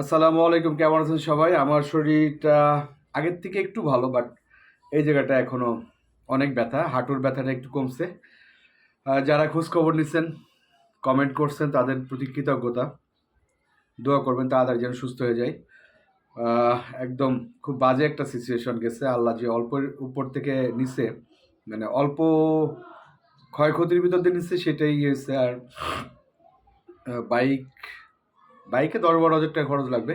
আসসালামু আলাইকুম, কেমন আছেন সবাই? আমার শরীরটা আগের থেকে একটু ভালো বাট এই জায়গাটা এখনও অনেক ব্যথা, হাঁটুর ব্যথাটা একটু কমছে। যারা খোঁজ খবর নিচ্ছেন কমেন্ট করছেন, তাদের প্রতি কৃতজ্ঞতা। দোয়া করবেন, তাড়াতাড়ি যেন সুস্থ হয়ে যায় একদম খুব বাজে একটা সিচুয়েশন গেছে। আল্লাহ যে অল্পের উপর থেকে নিছে মানে অল্প ক্ষয়ক্ষতির ভিতর দিয়ে নিচ্ছে সেটাই হয়েছে। আর বাইক বাইকে দশ বারো হাজার টাকা খরচ লাগবে।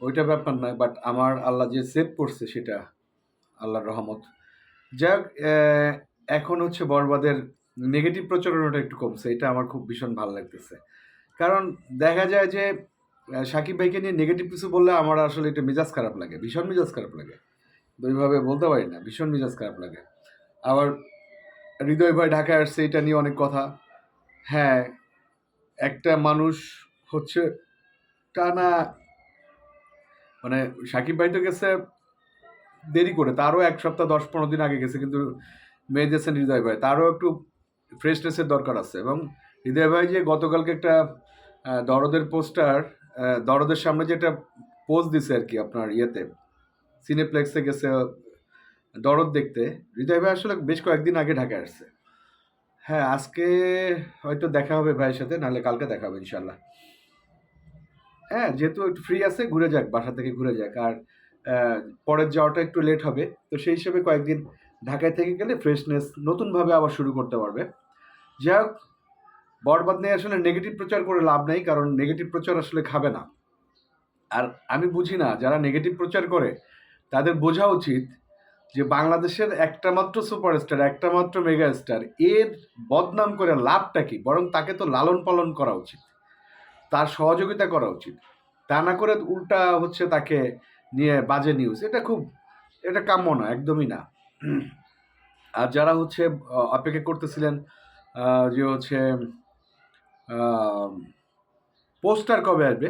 ওইটা ব্যাপার নয় বাট আমার আল্লাহ যে সেভ করছে সেটা আল্লাহর রহমত। যাই হোক এখন হচ্ছে বরবাদের নেগেটিভ প্রচারণাটা একটু কমছে, এটা আমার খুব ভীষণ ভালো লাগতেছে। কারণ দেখা যায় যে সাকিব ভাইকে নিয়ে নেগেটিভ কিছু বললে আমার আসলে এটা মেজাজ খারাপ লাগে, ভীষণ মেজাজ খারাপ লাগে। ওইভাবে বলতে পারি না, ভীষণ মেজাজ খারাপ লাগে। আবার হৃদয় ভাই ঢাকায় আসছে, এটা নিয়ে অনেক কথা। হ্যাঁ একটা মানুষ হচ্ছে টানা মানে সাকিব ভাই তো গেছে দেরি করে, তারও এক সপ্তাহ, দশ পনেরো দিন আগে গেছে, কিন্তু মেয়ে দিয়েছেন হৃদয় ভাই, তারও একটু ফ্রেশনেসের দরকার আছে। এবং হৃদয় ভাই যে গতকালকে একটা দরদের পোস্টার দরদের সামনে যে একটা পোস্ট দিছে আর কি আপনার ইয়েতে সিনেপ্লেক্সে গেছে, দরদ দেখতে, হৃদয় ভাই আসলে বেশ কয়েকদিন আগে ঢাকায় আসছে। হ্যাঁ আজকে হয়তো দেখা হবে ভাইয়ের সাথে, নাহলে কালকে দেখা হবে ইনশাল্লাহ হ্যাঁ যেহেতু একটু ফ্রি আছে, ঘুরে যাক, বাসা থেকে ঘুরে যাক। আর পরের যাওয়াটা একটু লেট হবে। তো সেই হিসেবে কয়েকদিন ঢাকায় থেকে গেলে ফ্রেশনেস নতুনভাবে আবার শুরু করতে পারবে। যাই হোক, বরবাদ নিয়ে আসলে নেগেটিভ প্রচার করে লাভ নেই, কারণ নেগেটিভ প্রচার আসলে খাবে না। আর আমি বুঝি না, যারা নেগেটিভ প্রচার করে, তাদের বোঝা উচিত যে বাংলাদেশের একটা মাত্র সুপারস্টার একটা মাত্র মেগা স্টার এর বদনাম করে লাভটা কি? বরং তাকে তো লালন পালন করা উচিত। তার সহযোগিতা করা উচিত। তা না করে উল্টা হচ্ছে তাকে নিয়ে বাজে নিউজ এটা খুব, এটা কাম্য না একদমই না। আর যারা হচ্ছে অপেক্ষা করতেছিলেন যে হচ্ছে পোস্টার কবে আসবে?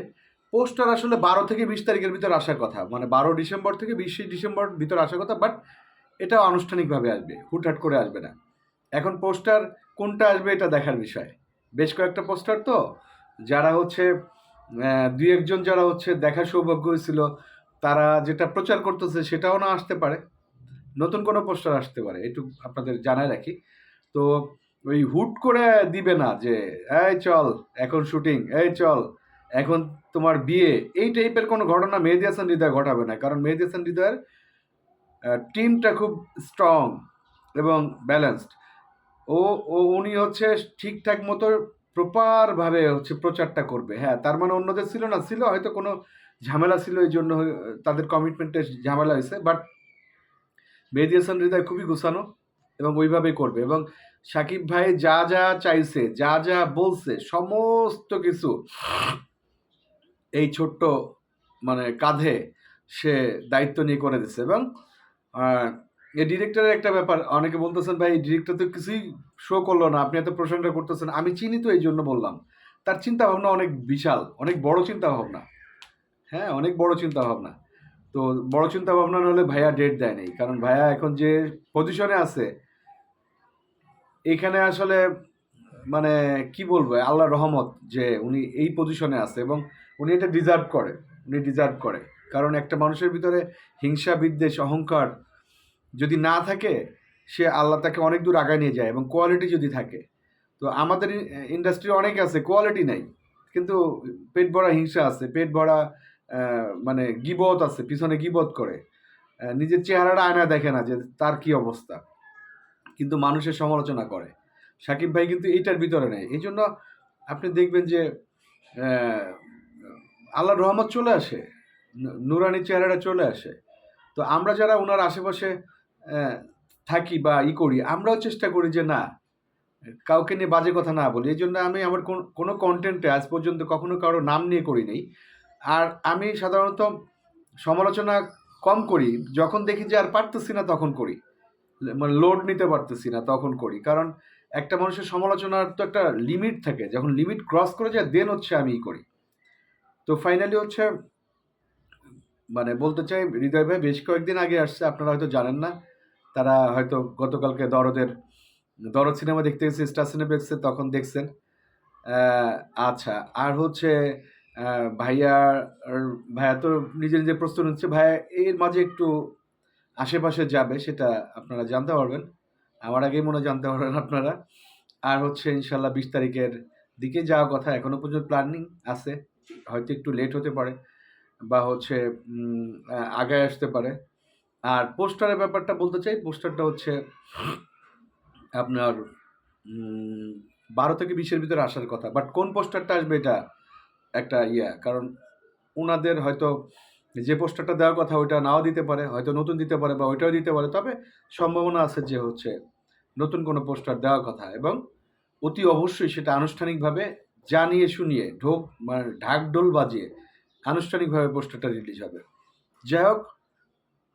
পোস্টার আসলে বারো থেকে বিশ তারিখের ভিতর আসার কথা। মানে বারো ডিসেম্বর থেকে বিশে ডিসেম্বর ভিতর আসার কথা, বাট এটা আনুষ্ঠানিকভাবে আসবে, হুটহাট করে আসবে না। এখন পোস্টার কোনটা আসবে এটা দেখার বিষয়। বেশ কয়েকটা পোস্টার তো যারা হচ্ছে দুই একজন যারা হচ্ছে দেখার সৌভাগ্য হয়েছিল, তারা যেটা প্রচার করতেছে সেটাও না আসতে পারে। নতুন কোনো পোস্টার আসতে পারে একটু আপনাদের জানায় রাখি। তো ওই হুট করে দিবে না যে, এই চল, এখন শুটিং, এই চল, এখন তোমার বিয়ে। এই টাইপের কোনো ঘটনা মেহেদি হাসান হৃদয় ঘটাবে না, কারণ মেহেদি হাসান হৃদয়ের টিমটা খুব স্ট্রং এবং ব্যালেন্সড ও ও, উনি হচ্ছে ঠিকঠাক মতো প্রপারভাবে হচ্ছে প্রচারটা করবে। হ্যাঁ তার মানে অন্যদের ছিল না, ছিল, হয়তো কোনো ঝামেলা ছিল এই জন্য তাদের কমিটমেন্টে ঝামেলা হয়েছে বাট মেহেদি হৃদয় খুবই গুছানো এবং ওইভাবেই করবে এবং সাকিব ভাই যা যা চাইছে, যা যা বলছে, সমস্ত কিছু এই ছোট্ট মানে কাঁধে সে দায়িত্ব নিয়ে করে দিচ্ছে এবং এই ডিরেক্টরের একটা ব্যাপার, অনেকে বলতেছেন, ভাই ডিরেক্টর তো কিছুই শো করল না, আপনি এত প্রশংসা করতেছেন। আমি চিনি তো এই জন্য বললাম। তার চিন্তা ভাবনা অনেক বিশাল, অনেক বড় চিন্তা ভাবনা হ্যাঁ অনেক বড় চিন্তা ভাবনা তো বড় চিন্তা ভাবনা না হলে ভাইয়া ডেট দেয় নাই। কারণ ভাইয়া এখন যে পজিশনে আছে, এখানে আসলে মানে কি বলব, আল্লাহ রহমত যে উনি এই পজিশনে আছে এবং উনি এটা ডিজার্ভ করে, উনি ডিজার্ভ করে। কারণ একটা মানুষের ভিতরে হিংসা, বিদ্বেষ, অহংকার যদি না থাকে সে আল্লাহ তাকে অনেক দূর আগায় নিয়ে যায় এবং কোয়ালিটি যদি থাকে। তো আমাদের ইন্ডাস্ট্রি অনেক আছে কোয়ালিটি নাই। কিন্তু পেট ভরা হিংসা আছে পেট ভরা মানে গিবত আছে পিছনে গিবত করে। নিজের চেহারাটা আয়না দেখে না যে তার কি অবস্থা। কিন্তু মানুষের সমালোচনা করে। সাকিব ভাই কিন্তু এইটার ভিতরে নেই। এই জন্য আপনি দেখবেন যে আহ, আল্লাহর রহমত চলে আসে নুরানি চেহারাটা চলে আসে। তো আমরা যারা ওনার আশেপাশে থাকি বা ই করি, আমরাও চেষ্টা করি যে না, কাউকে নিয়ে বাজে কথা না বলি। এই জন্য আমি আমার কোন- কোনো কন্টেন্টে আজ পর্যন্ত কখনো কারও নাম নিয়ে করি নাই। আর আমি সাধারণত সমালোচনা কম করি, যখন দেখি যে আর পারতেছি না তখন করি। মানে লোড নিতে পারতেছি না তখন করি। কারণ একটা মানুষের সমালোচনার তো একটা লিমিট থাকে, যখন লিমিট ক্রস করে যায় দেন হচ্ছে আমি করি। তো ফাইনালি হচ্ছে মানে বলতে চাই, হৃদয় ভাই, বেশ কয়েকদিন আগে আসছে, আপনারা হয়তো জানেন না তারা হয়তো গতকালকে দরদের দরদ সিনেমা দেখতে গেছে স্টার সিনেপ্লেক্সে তখন দেখছেন। আচ্ছা আর হচ্ছে আহ, ভাইয়া তো নিজে নিজে প্রস্তুত হচ্ছে। ভাইয়া এর মাঝে একটু আশেপাশে যাবে সেটা আপনারা জানতে পারবেন। আমার আগেই মনে জানতে পারবেন আপনারা। আর হচ্ছে ইনশাল্লাহ বিশ তারিখের দিকে যাওয়ার কথা এখনও পর্যন্ত প্ল্যানিং আছে। হয়তো একটু লেট হতে পারে বা হচ্ছে আগায় আসতে পারে। আর পোস্টারের ব্যাপারটা বলতে চাই, পোস্টারটা হচ্ছে আপনার বারো থেকে বিশের ভিতরে আসার কথা। বাট কোন পোস্টারটা আসবে এটা একটা ইয়া, কারণ ওনাদের হয়তো যে পোস্টারটা দেওয়ার কথা ওইটা নাও দিতে পারে, হয়তো নতুন দিতে পারে বা ওইটাও দিতে পারে। তবে সম্ভাবনা আছে যে হচ্ছে নতুন কোনো পোস্টার দেওয়ার কথা এবং অতি অবশ্যই সেটা আনুষ্ঠানিকভাবে জানিয়ে শুনিয়ে ঢোক মানে ঢাক ঢোল বাজিয়ে আনুষ্ঠানিকভাবে পোস্টারটা রিলিজ হবে। যাই হোক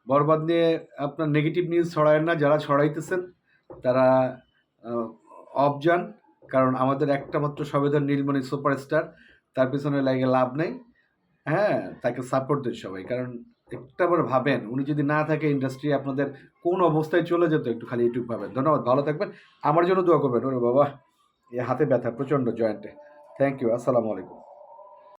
বরবাদ নিয়ে আপনার নেগেটিভ নিউজ ছড়ায় না, যারা ছড়াইতেছেন, তারা অফ যান। কারণ আমাদের একটা মাত্র সবেদন নীলমণি সুপারস্টার, তার পিছনে লাগে লাভ নেই। হ্যাঁ তাকে সাপোর্ট দেন সবাই। কারণ একটা বার ভাবেন, উনি যদি না থাকে ইন্ডাস্ট্রি আপনাদের কোন অবস্থায় চলে যেত একটু খালি ইউটিউব ভাবেন। ধন্যবাদ, ভালো থাকবেন। আমার জন্য দোয়া করবেন। ওরে বাবা, এ হাতে ব্যথা, প্রচণ্ড জয়েন্টে থ্যাংক ইউ আসসালামু আলাইকুম।